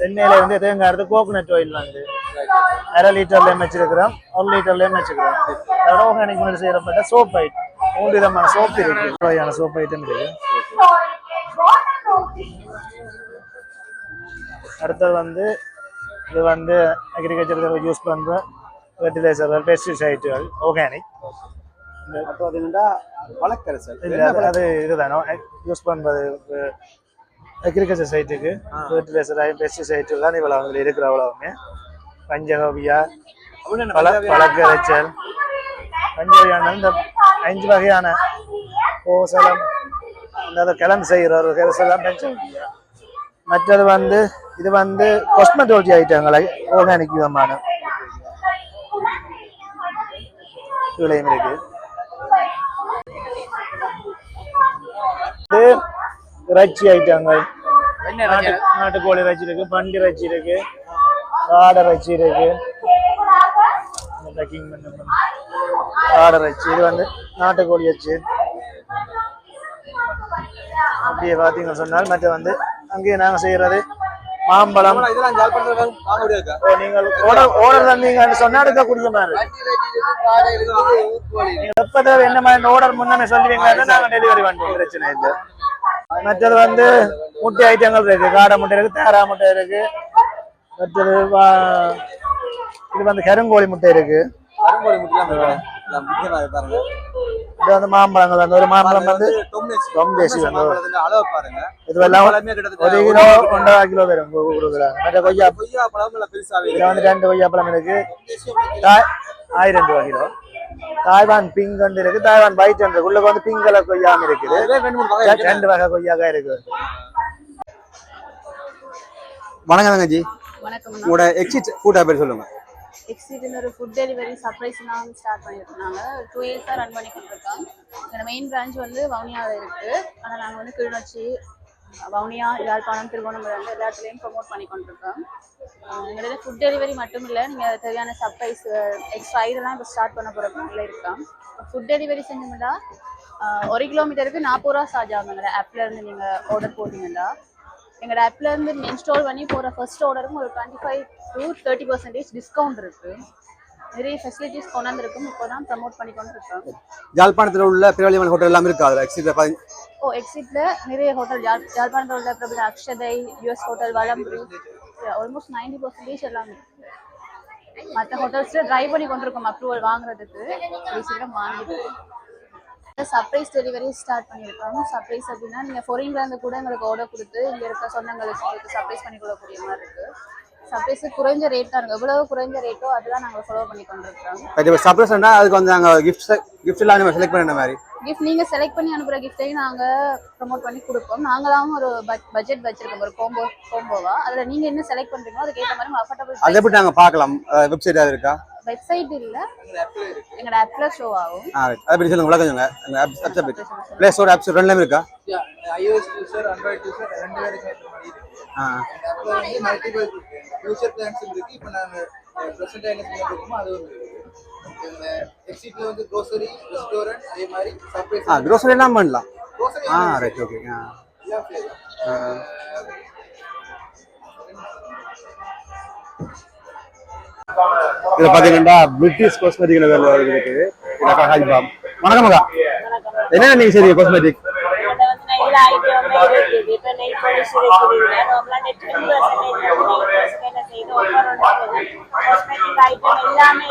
தென்னையில வந்து தேங்காய் எடுத்து கோகோனட் ஆயில் வந்து அரை லிட்டர்லயும் வச்சிருக்கிறோம் ஒரு லிட்டர்லயும் வச்சிருக்கிறோம். அதோட ஆர்கானிக் முறையில் செய்யப்பட்ட சோப் ஐட்டம் மூன்று விதமான சோப் இருக்கு. வகையான சோப் ஐட்டம் இருக்கு. அடுத்தது வந்து இது வந்து அக்ரிகல்ச்சர் யூஸ் பண்ற ஃபெர்டிலைசர்கள் பெஸ்டிசைடுகள் ஆர்கானிக் பார்த்தீங்கன்னா வழக்கரசல் இல்ல அது- இதுதானோ. யூஸ் பண்றது அக்ரிகல்ச்சர் சைட்டுக்கு ஃபெர்டிலைசர் பெஸ்டிசைடு தான் இவ்வளவு அதுல இருக்கிற அவ்வளவுமே. பஞ்சகவியா பல பழக்கரைச்சல் பஞ்சகவியான இந்த அஞ்சு வகையான கோசலம் அந்த கிழங்கு செய்கிற ஒரு கரைசலாம் பஞ்சகவியா மற்றது வந்து இது வந்து கொஸ்மெட்டாலஜி ஐட்டங்கள் ஆர்கானிக் விதமான. இதுலையும் இருக்கு. இது இறைச்சி ஐட்டங்கள். நாட்டு நாட்டுக்கோழி இறைச்சி இருக்கு பண்டி இறைச்சி இருக்கு ஆடை இறைச்சி இருக்கு. பேக்கிங் பண்ண ஆடை இறைச்சி இது வந்து நாட்டுக்கோழி வச்சு அப்படியே பார்த்தீங்கன்னு சொன்னால் மற்ற வந்து அங்கேயே நாங்கள் செய்கிறது மாம்பழம். நீங்கள் ஓர்டர் ஓர்டர் தந்தீங்கன்னு சொன்னா எடுக்கக்கூடிய மாதிரி. எப்ப தேவை என்ன மாதிரி ஓர்டர் முன்னமே சொல்லுவீங்கன்னா நாங்க டெலிவரி பண்ணுவோம் பிரச்சனை இல்லை. மற்றது வந்து முட்டை ஐட்டங்கள் இருக்கு. காடை முட்டை இருக்கு தேரா முட்டை இருக்கு. மற்றது இது வந்து கருங்கோழி முட்டை இருக்கு. கரும்போடி முட்டிலாம் பாருங்க. இது வந்து மாம்பழங்கள் வந்து ஒரு மாம்பழம் வந்து வந்து. அளவு பாருங்க. ஒரு கிலோ ஒன்றரை கிலோ வரும் கு- கொடுக்குறாங்க மற்ற கொய்யா கொய்யா பழம் இல்ல பெருசாவே இதுல வந்து ரெண்டு கொய்யாப்பழம் இருக்கு. ஆயிரம் ரூபா கிலோ. தாய்வான் பிங்க் ஒன்று இருக்கு தாய்வான் பைட் இருக்கு. உள்ள வந்து பிங்க் கலர் கொய்யாம இருக்குது. இதுவே ரெண்டு மூணு வகை இருக்கு. ரெண்டு வகை கொய்யாக்கா இருக்கு. வணக்கம் தங்கச்சி. வணக்கம். உங்களோட எக்ஸிட் ஃபுட் பேர் சொல்லுங்க. எக்ஸிட்னு ஒரு ஃபுட் டெலிவரி சர்ப்ரைஸ்லாம் ஸ்டார்ட் பண்ணியிருக்காங்க டூ இயர்ஸாக ரன் பண்ணி கொண்டிருக்கோம் எங்களோட மெயின் பிரான்ச் வந்து வவுனியாவில் இருக்குது ஆனால் நாங்கள் வந்து கிளிநொச்சி வவுனியா யாழ்ப்பாணம் திருவண்ணாமலை வந்து எல்லா இடத்துலையும் ப்ரொமோட் பண்ணி கொண்டிருக்கோம் எங்களோட ஃபுட் டெலிவரி மட்டும் இல்லை நீங்கள் தேவையான சர்ப்ரைஸ் எக்ஸ்ட்ரா இதெல்லாம் இப்போ ஸ்டார்ட் பண்ண போகிற பிளானில் இருக்கான் ஃபுட் டெலிவரி செஞ்சோம்னா ஒரு கிலோமீட்டருக்கு நாற்பது ரூபா சார்ஜ் ஆகும் எங்களோட ஆப்ல இருந்து நீங்கள் ஆர்டர் போட்டீங்கன்னா எங்களோட ஆப்ல இருந்து இன்ஸ்டால் பண்ணி போகிற ஃபர்ஸ்ட் ஆர்டருக்கும் ஒரு twenty five to thirty percentage discount இருக்கு. நிறைய ஃபெசிலிட்டிஸ் கொண்டாந்துருக்கும். இப்போ தான் ப்ரமோட் பண்ணி கொண்டு இருக்கோம் ஜாழ்ப்பாணத்துல உள்ள பிரபலியமான ஹோட்டல் எல்லாம் இருக்கு? அதுல எக்ஸிட் ஓ எக்ஸிட்ல நிறைய ஹோட்டல் யாழ் யாழ்ப்பாணத்தில் உள்ள பிரபல அக்ஷதை யூஎஸ் ஹோட்டல் வளம்பு ஆல்மோஸ்ட் நைன்டி பர்சன்டேஜ் எல்லாம் மற்ற ஹோட்டல்ஸில் ட்ரை பண்ணி கொண்டிருக்கோம் அப்ரூவல் வாங்குறதுக்கு. சீக்கிரம் வாங்கிட்டு. சர்ப்ரைஸ் டெலிவரி ஸ்டார்ட் பண்ணியிருக்கோம். சர்ப்ரைஸ் அப்படின்னா நீங்கள் ஃபாரின்லேருந்து கூட எங்களுக்கு ஆர்டர் கொடுத்து இங்கே இருக்க சொந்தங்களுக்கு உங்களுக்கு சர்ப்ரைஸ் பண்ணி கொடுக்கக்கூடிய மாதிரி இருக்கு. சர்ப்ரைஸ் குறைஞ்ச ரேட் தான் இருக்கு. எவ்வளவு குறைஞ்ச ரேட்டோ அதெல்லாம் நாங்கள் ஃபாலோ பண்ணி கொண்டிருக்கிறோம். சர்ப்ரைஸ்னா அதுக்கு வந்து நாங்க கிஃப்ட் கிஃப்ட் எல்லாம் நம்ம செலக்ட் பண்ண மாதிரி. கிஃப்ட் நீங்கள் செலக்ட் பண்ணி அனுப்புகிற கிஃப்ட்டையும் நாங்கள் ப்ரொமோட் பண்ணி கொடுப்போம். நாங்களாவும் ஒரு பட்ஜெட் வச்சிருக்கோம். ஒரு கோம்போ கோம்போவா அதில் நீங்கள் என்ன செலக்ட் பண்ணுறீங்களோ அதுக்கேற்ற மாதிரி அதை அஃபர்டபுள் எப்படி நாங்க பார்க்கலாம்? வெப்சைட் அது இருக்கா? வெப்சைட் இல்லை. எங்களோட ஆப்ல ஷோ ஆகும். அதை பற்றி சொல்லுங்க விளக்கம் சொல்லுங்க. அந்த ஆப்ஸ் ஆப்ஸ் பற்றி ப்ளே ஸ்டோர் ஆப்ஸ் ரெண்டுலேயும் இருக்கா? iOS யூசர் ஆண்ட்ராய்ட் யூசர் ரெண்டு பேருக்கு ஏற்ற மாதிரி இருக்கு. ஆ. அப்புறம் வந்து மல்டிபிள் ஃபியூச்சர் பிளான்ஸ் இருக்கு. இப்போ நாங்கள் ப்ரெசென்ட்டாக என்ன செஞ்சுட்டு இருக்கோமோ அது ஒரு எக்ஸிட்ல வந்து அதே மாதிரி சர்ப்ரைஸ் ஆ க்ரோசரி எல்லாம் பண்ணலாம். க்ரோசரி ஆ ரைட் ஓகே ஆ. எல்லாம் flavor. ஆ. இது பாத்தீங்கன்னா பிரிட்டிஷ் காஸ்மெட்டிக் வேலை இருக்குது. இதக்கா ஹாஜிபாம் வணக்கம் அக்கா. என்ன நீங்க சரி காஸ்மெட்டிக் எல்லாமே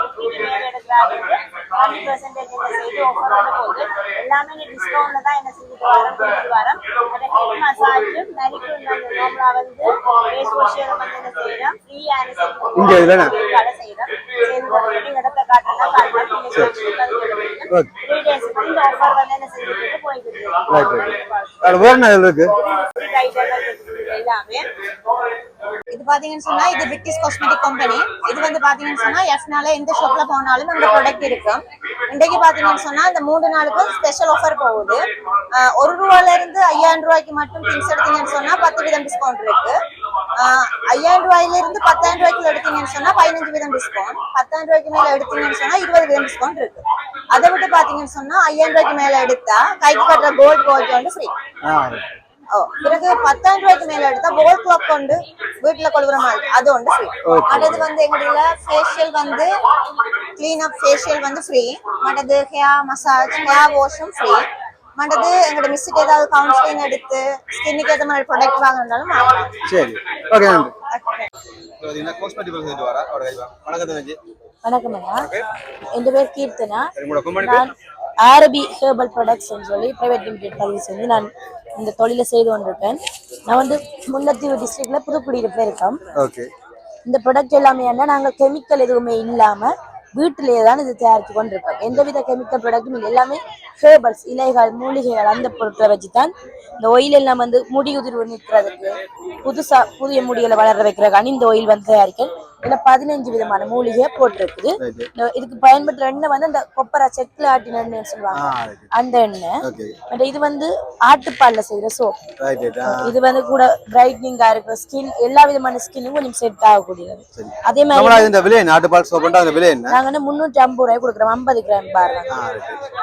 இருக்கு டென் பர்சன்டேஜ் இந்த ஆஃபர் எல்லாமே நீ டிஸ்கவுண்ட்ல தான் என்ன செஞ்சுட்டு வரோம் கொடுத்துட்டு வரோம் ஹெட் மசாஜ் மேனிக்யூர் நார்மலா வந்து ஃபேஸ் வாஷ் வந்து என்ன செய்யறோம் ஃப்ரீ இங்க இதுல கடை செய்யறோம் இடத்த த்ரீ டேஸ் இந்த ஆஃபர் வந்து என்ன செஞ்சுட்டு போயிட்டு வேற இருக்கு எல்லாமே இது பாத்தீங்கன்னு சொன்னா இது பிரிட்டிஷ் காஸ்மெட்டிக் கம்பெனி இது வந்து பாத்தீங்கன்னு சொன்னா எஃப்னால எந்த ஷாப்ல போனாலும் இந்த ப்ராடக்ட் இருக்கும். இன்றைக்கு பாத்தீங்கன்னு சொன்னா இந்த மூணு நாளுக்கும் ஸ்பெஷல் ஆஃபர் போகுது. ஆஹ் ஒரு ரூபால இருந்து ஐயாயிரம் ரூபாய்க்கு மட்டும் திங்ஸ் எடுத்தீங்கன்னு சொன்னா பத்து வீதம் டிஸ்கவுண்ட் இருக்கு. ஐயாயிரம் ரூபாயில இருந்து பத்தாயிரம் ரூபாய்க்கு எடுத்தீங்கன்னு சொன்னா பதினஞ்சு வீதம் டிஸ்கவுண்ட் பத்தாயிரம் ரூபாய்க்கு மேல எடுத்தீங்கன்னு சொன்னா இருபது வீதம் டிஸ்கவுண்ட் இருக்கு. அதை விட்டு பாத்தீங்கன்னு சொன்னா ஐயாயிரம் ரூபாய்க்கு மேல எடுத்தா கைக்கு கட்டுற கோல்ட் வாட்ச் வந்து ஃப்ரீ பிறகு பத்தாயிரம் ரூபாய்க்கு மேல எடுத்தா வோல் கிளாக் கொண்டு வீட்டுல கொள்கிற மாதிரி அது ஒன்று ஃப்ரீ அடுத்து வந்து எங்களுடைய ஃபேஷியல் வந்து க்ளீன் அப் ஃபேஷியல் வந்து ஃப்ரீ மற்றது ஹேர் மசாஜ் ஹேர் வாஷும் ஃப்ரீ மற்றது எங்களோட மிஸ்ஸுக்கு ஏதாவது கவுன்சிலிங் எடுத்து ஸ்கின்னுக்கு ஏற்ற மாதிரி ப்ராடக்ட் வாங்கினாலும் வாங்கலாம் சரி ஓகே நன்றி பார்த்தீங்கன்னா காஸ்மெட்டிக் சொல்லிட்டு வரா அவரோட கைவா வணக்கம் என் பேர் கீர்த்தனா நான் ஆரபி ஹேர்பல் ப்ராடக்ட்ஸ் சொல்லி பிரைவேட் லிமிடெட் பதிவு செஞ்சு நான் இந்த தொழிலை செய்து கொண்டிருக்கேன். நான் வந்து முல்லைத்தீவு டிஸ்ட்ரிக்ட்ல புதுக்குடியிருப்பில் இருக்கோம் ஓகே. இந்த ப்ராடக்ட் எல்லாமே என்ன நாங்கள் கெமிக்கல் எதுவுமே இல்லாம வீட்டிலேயே தான் இது தயாரித்து கொண்டிருக்கோம். எந்தவித கெமிக்கல் ப்ராடக்ட்டும் இல்லை. எல்லாமே ஹேர்பல்ஸ் இலைகள் மூலிகைகள் அந்த பொருட்களை வச்சு தான் இந்த oil எல்லாம் வந்து முடி உதிர்வு நிற்கிறதுக்கு புதுசா புதிய முடிகளை வளர வைக்கிறதுக்கான இந்த ஆயில் வந்து தயாரிக்க இதுல பதினஞ்சு விதமான மூலிகையை போட்டிருக்குது. இந்த இதுக்கு பயன்படுற எண்ணெய் வந்து அந்த கொப்பரை செக்கில் ஆட்டின எண்ணெய்னு சொல்லுவாங்க. அந்த எண்ணெய் இது வந்து ஆட்டுப்பால்ல செய்யற சோப். இது வந்து கூட பிரைட்னிங்கா இருக்கிற ஸ்கின் எல்லா விதமான ஸ்கின்னும் கொஞ்சம் செட் ஆகக்கூடியது. அதே மாதிரி இந்த விலை ஆட்டுப்பால் சோப்புண்டா அந்த விலை என்ன? நாங்க வந்து முன்னூற்றி ஐம்பது ரூபாய் கொடுக்குறோம். ஐம்பது கிராம் பாருங்க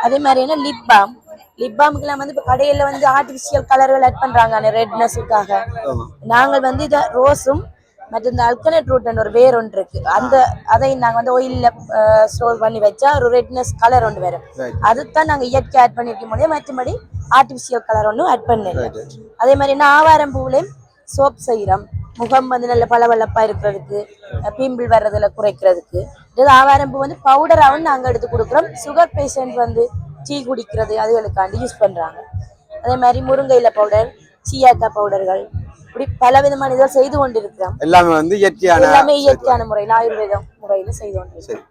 அதே மாதிரி என்ன? லிப் பாம் லிப் பாமுக்கெல்லாம் வந்து இப்போ கடையில வந்து ஆர்டிஃபிஷியல் கலர்கள் ஆட் பண்றாங்க ரெட்னஸுக்காக ஆமா. நாங்கள் வந்து இதை ரோஸும் மற்ற இந்த அல்கனட் ரூட்னு ஒரு வேர் ஒன்று இருக்கு. அந்த அதை நாங்கள் வந்து ஒயில்ல ஸ்டோர் பண்ணி வச்சா ஒரு ரெட்னஸ் கலர் ஒன்று வரும். அதுதான் நாங்கள் இயற்கை ஆட் பண்ணிருக்க முடியும். மற்றபடி ஆர்டிஃபிஷியல் கலர் ஒன்றும் ஆட் பண்ணல. அதே மாதிரி என்ன ஆவாரம் பூவுலையும் சோப் செய்கிறோம் முகம் வந்து நல்ல பளபளப்பா இருக்கிறதுக்கு பிம்பிள் வர்றதுல குறைக்கிறதுக்கு. இது ஆவாரம் பூ வந்து பவுடராகவும் நாங்கள் எடுத்து கொடுக்குறோம். சுகர் பேஷண்ட் வந்து டீ குடிக்கிறது அதுகளுக்காண்டி யூஸ் பண்றாங்க. அதே மாதிரி முருங்கையில பவுடர் சீயாக்கா பவுடர்கள் இப்படி பல விதமான இதை செய்து கொண்டிருக்கிறோம். எல்லாமே வந்து இயற்கையான எல்லாமே இயற்கையான முறையில் ஆயுர்வேதம் முறையில செய்து கொண்டிருக்கிறோம்.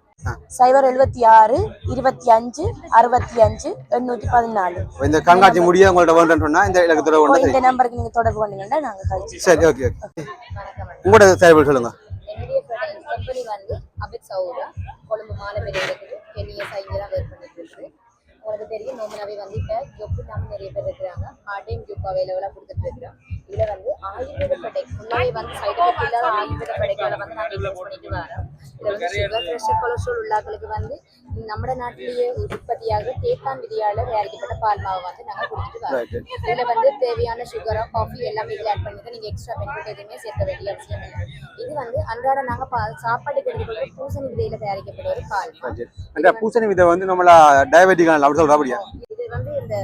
சைபர் எழுபத்தி ஆறு இருபத்தி அஞ்சு அறுபத்தி அஞ்சு எண்ணூத்தி பதினாலு. இந்த கண்காட்சி முடிய உங்கள்ட்ட வேண்டும்னு சொன்னா இந்த இலக்கத்தோட ஒன்று இந்த நம்பருக்கு நீங்க தொடர்பு கொண்டீங்கன்னா நாங்க கழிச்சு சரி ஓகே ஓகே. உங்களோட செயல்பாடு சொல்லுங்க. என்னுடைய கம்பெனி வந்து அபித் சௌரா கொழும்பு மாலமேடு இருக்குது டென் இயர்ஸ் ஒர்க் பண்ணிட்டு இருக்குது உங்களுக்கு தெரியும். நோமனாவே வந்து இப்போ ஜொப்பு இல்லாமல் நிறைய பேர் இருக்கிறாங்க. பார்ட் டைம் ஜொப் அவைலபிளாக கொடுத்துட்டு இருக்கிறோம். இதில் வந்து ஆயுர்வேத ப்ராடக்ட் ஃபுல்லாகவே வந்து சைடு எஃபெக்ட் இல்லாத ஆயுர்வேத ப்ராடக்ட்களை வந்து நாங்கள் யூஸ் பண்ணிட்டு வரோம். இதில் வந்து சுகர் ப்ரெஷர் கொலஸ்ட்ரால் உள்ளாக்களுக்கு வந்து நம்ம நாட்டிலேயே உற்பத்தியாகிற தேக்கான் விதியால் தயாரிக்கப்பட்ட பால் மாவை வந்து நாங்கள் கொடுத்துட்டு வரோம். இதில் வந்து தேவையான சுகரோ காஃபி எல்லாமே இதில் ஆட் பண்ணிட்டு நீங்கள் எக்ஸ்ட்ரா பெனிஃபிட் எதுவுமே சேர்க்க வேண்டிய அவசியம் இல்லை. இது வந்து அன்றாட நாங்கள் பா சாப்பாட்டுக்கு எடுத்துக்கொள்ள பூசணி விதையில தயாரிக்கப்பட்ட ஒரு பால் பூசணி விதை வந்து நம்மள டயபெட்டிக்கான அப்படி ராபடியா இது வந்து இந்த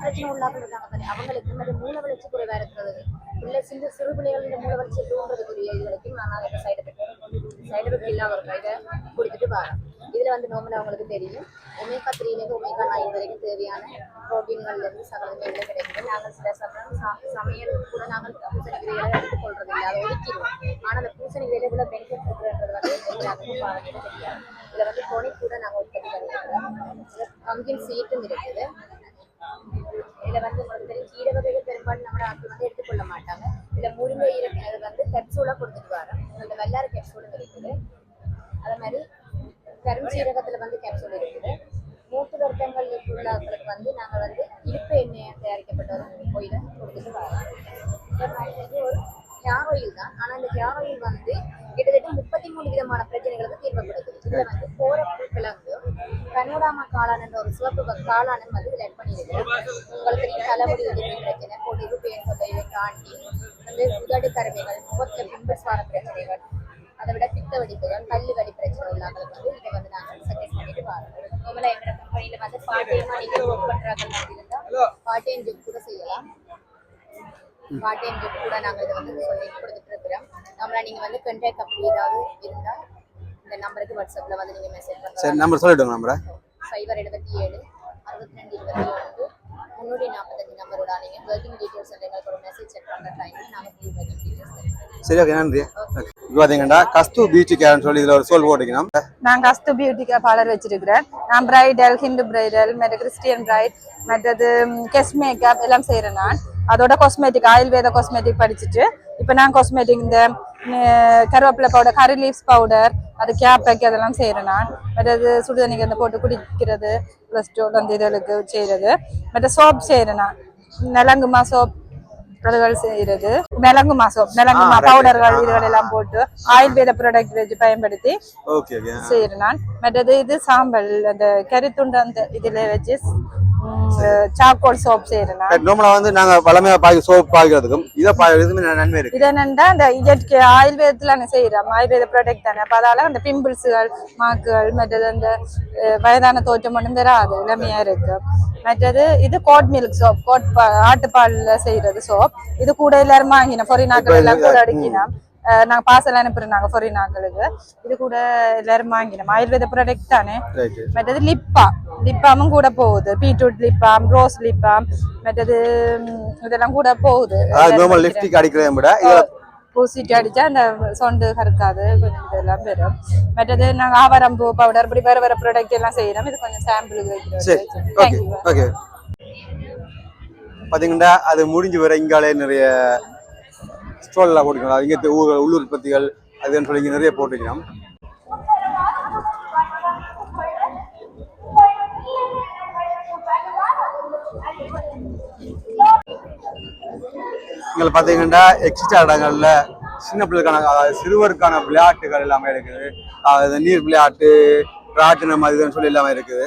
பிரச்சனை இருக்காங்க அவங்களுக்கு இந்த மூளை வளர்ச்சி குறைவா இருக்கிறது. இல்ல சிறு பிள்ளைகள் இந்த மூளை வளர்ச்சி தூண்டுறதுக்குரிய இதுகளுக்கும் நான் சைடு எஃபெக்ட் சைடு எஃபெக்ட் இல்லாத ஒரு இதை கொடுத்துட்டு வரேன். இதில் வந்து நோம்புல அவங்களுக்கு தெரியும். ஒமேகா த்ரீலேருந்து ஒமேகா நைன் வரைக்கும் தேவையான ப்ரோட்டீன்கள்லேருந்து சகலமே எங்களுக்கு கிடைக்குது. நாங்கள் சில சமயம் சமையல் கூட நாங்கள் பூசணி விதைகளை எடுத்துக்கொள்றது இல்லை அதை ஒதுக்கிடுவோம். ஆனால் அந்த பூசணி விதைகளை பெனிஃபிட் இருக்கிறது வந்து எங்களுக்கு பாருங்க தெரியாது. இதில் வந்து கொனி கூட நாங்கள் உற்பத்தி பண்ணிக்கிறோம். பம்பின் சீட்டும் இருக்குது. இதில் வந்து உங்களுக்கு தெரியும். கீரை வகைகள் பெரும்பாலும் நம்ம நாட்டில் வந்து எடுத்துக்கொள்ள மாட்டாங்க. இதில் முருங்கை இருக்கிறது வந்து கெப்சூலாக கொடுத்துட்டு வரோம். அந்த வெள்ளாறு கெப்சூலும் இருக்குது. அதே மாதிரி கருஞ்சீரகத்துல வந்து கேப்சூல் இருக்குது. மூட்டு வருத்தங்கள் உள்ளவர்களுக்கு வந்து நாங்கள் வந்து இழுப்பு எண்ணெய் தயாரிக்கப்பட்ட ஒரு கோயிலை கொடுத்துட்டு வரோம். இந்த மாதிரி வந்து ஒரு ஹேர் ஆயில் தான். ஆனால் இந்த ஹேர் ஆயில் வந்து கிட்டத்தட்ட முப்பத்தி மூணு விதமான பிரச்சனைகளுக்கு தீர்வு கொடுக்குது இதுல வந்து கோரப்பு கிழங்கு கனோடாமா காளான் ஒரு சிவப்பு வகை வந்து இதுல ஆட் பண்ணியிருக்கு. உங்களுக்கு தலைமுடி உதவி பிரச்சனை பொடிவு பேர் தொல்லை தாண்டி வந்து உதடு கருமைகள் முகத்தை ஜாப் கூட நாங்க இதை வந்து சொல்லி கொடுத்துட்டு இருக்கிறோம் நம்மள நீங்க வந்து கண்டாக்ட் அப்படி ஏதாவது இருந்தா இந்த நம்பருக்கு வாட்ஸ்அப்ல வந்து நீங்க மெசேஜ் சரி பண்ணலாம் நம்பர் சொல்லிடுங்க நம்பரை. சைபர் எழுபத்தி ஏழு அறுபத்தி ரெண்டு இருபத்தி ஒன்று முன்னூற்றி நாற்பத்தஞ்சு நம்பரோட நீங்க ஒர்க்கிங் டீட்டெயில்ஸ் எங்களுக்கு ஒரு மெசேஜ் செக் பண்ற டைம் நாங்க ஃபுல் ஒர்க்கிங் டீட்டெயில்ஸ் சரி ஓகே நன்றி. பார்த்தீங்கன்னா கஸ்து பியூட்டி கேர்னு சொல்லி இதில் ஒரு சொல் போட்டுக்கணும் நான் கஸ்து பியூட்டி பார்லர் வச்சிருக்கிறேன். நான் பிரைடல் ஹிந்து பிரைடல் மற்ற கிறிஸ்டியன் பிரைட் மற்றது கெஸ் மேக்கப் எல்லாம் செய்கிறேன் நான். அதோட காஸ்மெட்டிக் ஆயுர்வேத காஸ்மெட்டிக் படிச்சுட்டு இப்போ நான் காஸ்மெட்டிக் இந்த கருவேப்பிலை பவுடர் கரி லீவ்ஸ் பவுடர் அது கேப்பைக்கு அதெல்லாம் செய்கிறேன் நான். மற்றது சுடுதண்ணிக்கு அந்த போட்டு குடிக்கிறது கொலஸ்ட்ரால் அந்த இதுகளுக்கு செய்கிறது மற்ற சோப் செய்கிறேன் நான். நலங்குமா சோப் அதுகள் செய்யறது மிளகுமா சோப் மிளகுமா பவுடர்கள் இதுகள் எல்லாம் போட்டு ஆயுர்வேத ப்ராடக்ட் வச்சு பயன்படுத்தி செய்யறேன் நான். மற்றது இது சாம்பல் அந்த கறித்துண்டு அந்த இதுல வச்சு சாக்கோல் சோப் செய்யறேன்? நான் நார்மலாக வந்து நாங்கள் வளமையாக பாய் சோப் பாய்க்கிறதுக்கும் இதை பாய்க்கிறதுக்கும் நன்மை இருக்கு? இது என்னன்னா இந்த இயற்கை ஆயுர்வேதத்துல நான் செய்யறோம். ஆயுர்வேத ப்ராடக்ட் தானே. அப்ப அதால அந்த பிம்பிள்ஸுகள் மாக்குகள் மற்றது அந்த வயதான தோற்றம் ஒன்றும் வராது இளமையா இருக்கு. மற்றது இது கோட் மில்க் சோப் கோட் ஆட்டுப்பால்ல செய்யறது சோப் இது கூட எல்லாரும் வாங்கினோம். பொறிநாக்கள் எல்லாம் கூட அடிக்கினோம். அஹ், நாங்க பார்சல் அனுப்புறோம் நாங்க பொறிநாக்களுக்கு இது கூட எல்லாரும் வாங்கினோம். ஆயுர்வேத ப்ராடக்ட் தானே. மற்றது லிப்பா. லிப்பாமும் கூட போகுது பீட்ரூட் லிப்பாம் ரோஸ் லிப்பாம் மற்றது இதெல்லாம் கூட போகுது நார்மல் லிப்ஸ்டிக் அடிக்கிறதை விட பூசிட்டு அடிச்சா அந்த சொண்டு கறக்காது கொஞ்சம் இதெல்லாம் வரும் மற்றது நாங்க ஆவாரம்பூ பவுடர் இப்படி வேற வேற ப்ராடக்ட் எல்லாம் செய்யறோம் இது கொஞ்சம் சாம்பிளுக்கு சரி வைக்கிறோம் ஓகே தேங்க்யூ ஓகே பார்த்தீங்கன்னா அது முடிஞ்சு வர இங்காலே நிறைய ஸ்டால்லாம் போட்டுக்கலாம் இங்கே உள்ளூர் உற்பத்திகள் அதுன்னு சொல்லி இங்கே நிறைய போட்டுக்கலாம் இங்கே பார்த்தீங்கன்னா எக்ஸ்ட்ரா இடங்கள்ல சின்ன பிள்ளைக்கான அதாவது சிறுவருக்கான விளையாட்டுகள் எல்லாமே இருக்குது. அதாவது நீர் விளையாட்டு ராட்டினம் அது சொல்லி எல்லாமே இருக்குது.